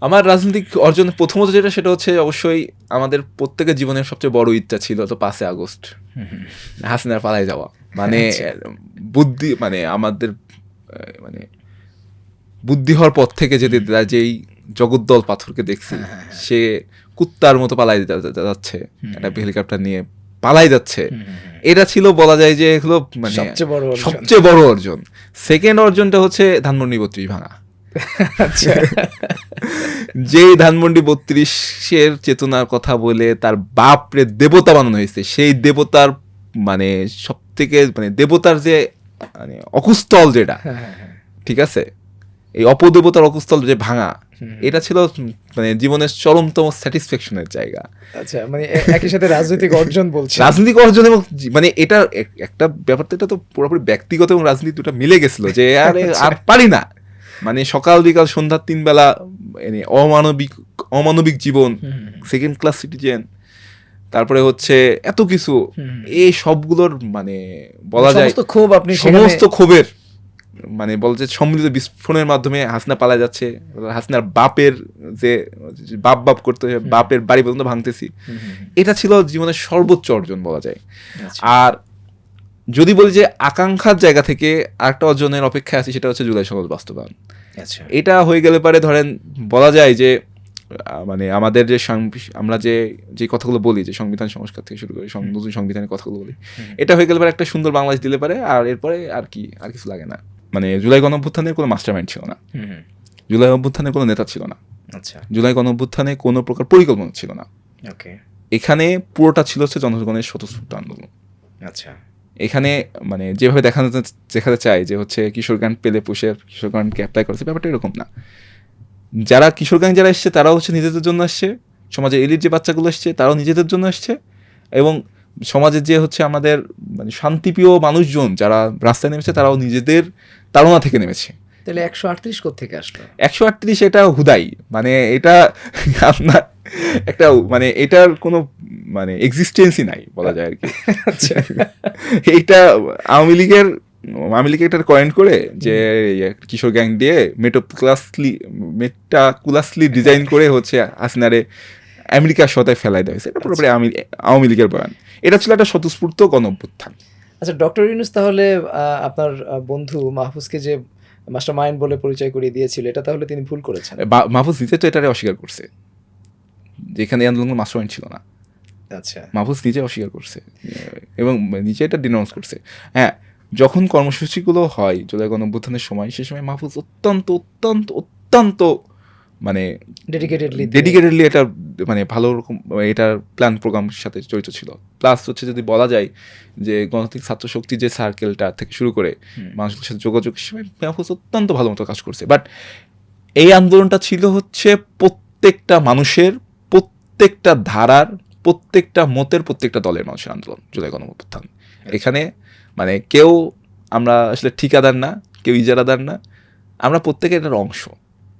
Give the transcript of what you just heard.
আমার রাজনৈতিক অর্জন প্রথমত যেটা সেটা হচ্ছে অবশ্যই আমাদের প্রত্যেকের জীবনের সবচেয়ে বড় ইচ্ছা ছিল তো পাঁচে আগস্ট। হাসিনার পালায় যাওয়া। মানে বুদ্ধি মানে আমাদের মানে বুদ্ধি হওয়ার পর থেকে যদি যেই জগদ্দল পাথরকে দেখছি সে কুত্তার মতো পালাই যা- যা- যাচ্ছে। একটা হেলিকপ্টার নিয়ে পালাই যাচ্ছে। এটা ছিল বলা যায় যে এগুলো মানে সবচেয়ে বড় অর্জন। সবচেয়ে বড় অর্জন। সেকেন্ড অর্জনটা হচ্ছে ধানমন্ডি বত্রিশ ভাঙা। যেই ধানমন্ডি বত্রিশের চেতনার কথা বলে তার বাপরে দেবতা বানানো হয়েছে সেই দেবতার মানে সব থেকে মানে দেবতার যে মানে অকুস্থল যেটা হ্যাঁ, হ্যাঁ, হ্যাঁ। ঠিক আছে? এই অপদেবতার অকুস্থল যে ভাঙা এটা ছিল মানে জীবনের চরমতম স্যাটিসফ্যাকশনের জায়গা। আচ্ছা মানে একই সাথে রাজনৈতিক অর্জন বলছে। রাজনীতি অর্জন এবং মানে এটা এক- একটা ব্যাপারটা এটা তো পুরোপুরি ব্যক্তিগত এবং রাজনীতি দুটা মিলে গেছিল যে আরে আর পারি না। মানে সকাল বিকাল সন্ধ্যার তিন বেলা মানে অমানবিক অমানবিক জীবন সেকেন্ড ক্লাস সিটিজেন তারপরে হচ্ছে এত কিছু এই সবগুলোর মানে বলা যায় সমস্ত ক্ষোভ আপনি সমস্ত ক্ষোভের মানে বলা যায় সম্মিলিত বিস্ফোরণের মাধ্যমে হাসনা পালা যাচ্ছে হাসনার বাপের যে যে বাপ বাপ করতে বাপের বাড়ি পর্যন্ত ভাঙতেছি। এটা ছিল জীবনের সর্বোচ্চ অর্জন বলা যায়। আচ্ছা। আর যদি বলি যে আকাঙ্ক্ষার জায়গা থেকে আরেকটা অর্জনের অপেক্ষায় আছি সেটা হচ্ছে জুলাই সনদ বাস্তবায়ন। আচ্ছা এটা হয়ে গেলে পারে ধরেন বলা যায় যে মানে আমাদের যে আমরা যে যে কথাগুলো বলি যে সংবিধান সংস্কার থেকে শুরু করে নতুন সংবিধানের কথাগুলো বলি এটা হয়ে গেলে পারে একটা সুন্দর বাংলাদেশ দিলে পারে আর এরপরে আর কি আর কিছু লাগে না। মানে জুলাই গণঅভ্যুত্থানের কোনো মাস্টার মাইন্ড ছিল না। জুলাই অভ্যুত্থানের কোনো নেতা ছিল না। আচ্ছা। জুলাই গণঅভ্যুত্থানে কোনো প্রকার পরিকল্পনা ছিল না। ওকে এখানে পুরোটা ছিল হচ্ছে জনগণের স্বতঃস্ফূর্ত আন্দোলন। আচ্ছা। এখানে মানে যেভাবে দেখানো দেখাতে চায় যে হচ্ছে কিশোর গান পেলে পুষে কিশোর গানকে অ্যাপ্লাই করেছে ব্যাপারটা এরকম না। যারা কিশোর গান যারা এসছে তারাও হচ্ছে নিজেদের জন্য আসছে। সমাজের এলিট যে বাচ্চাগুলো এসছে তারাও নিজেদের জন্য আসছে। এবং সমাজের যে হচ্ছে আমাদের মানে শান্তিপ্রিয় মানুষজন যারা রাস্তায় নেমেছে তারাও নিজেদের তাড়না থেকে নেমেছে। তাহলে একশো আটত্রিশ থেকে আসলো? একশো আটত্রিশ এটা হুদাই। মানে এটা আপনার একটা মানে এটার কোনো মানে এক্সিস্টেন্সই নাই বলা যায় আর কি। আচ্ছা। এইটা আওয়ামী লীগের আওয়ামী লীগ এটা কয়েন্ট করে যে কিশোর গ্যাং দিয়ে মেটোক্লাসলি মেটাকুলাসলি ডিজাইন করে হচ্ছে হাসিনারে আমেরিকার সতায় ফেলাই দেওয়া হয়েছে। এটা পুরোপুরি আওয়ামী আওয়ামী লীগের বয়ান। এটা ছিল একটা স্বতঃস্ফূর্ত গণঅভ্যুত্থান। আচ্ছা ডক্টর ইউনুস তাহলে আপনার বন্ধু মাহফুজকে যে মাস্টার মাইন্ড বলে পরিচয় করিয়ে দিয়েছিল এটা তাহলে তিনি ভুল করেছেন। বা- মাহফুজ নিজে তো এটারে অস্বীকার করছে। যেখানে আন্দোলন মাস্টার মাইন্ড ছিল না। আচ্ছা। মাহফুজ নিজে অস্বীকার করছে। এবং নিজে এটা ডিনাউন্স করছে। হ্যাঁ যখন কর্মসূচিগুলো হয় জুলাই গণঅভ্যুত্থানের সময় সে সময় মাহফুজ অত্যন্ত অত্যন্ত অত্যন্ত মানে ডেডিকেটেডলি ডেডিকেটেডলি এটা মানে ভালো রকম এটার প্ল্যান প্রোগ্রামের সাথে জড়িত ছিল। প্লাস হচ্ছে যদি বলা যায় যে গণতান্ত্রিক ছাত্র শক্তি যে সার্কেলটা থেকে শুরু করে মানুষের সাথে যোগাযোগ হিসেবে মাহফুজ অত্যন্ত ভালো মতো কাজ করছে। বাট এই আন্দোলনটা ছিল হচ্ছে প্রত্যেকটা মানুষের প্রত্যেকটা ধারার প্রত্যেকটা মতের প্রত্যেকটা দলের মানুষের আন্দোলন জুলাই গণঅভ্যুত্থান। এখানে মানে কেউ আমরা আসলে ঠিকাদার না কেউ ইজারাদার না আমরা প্রত্যেকের এটার অংশ।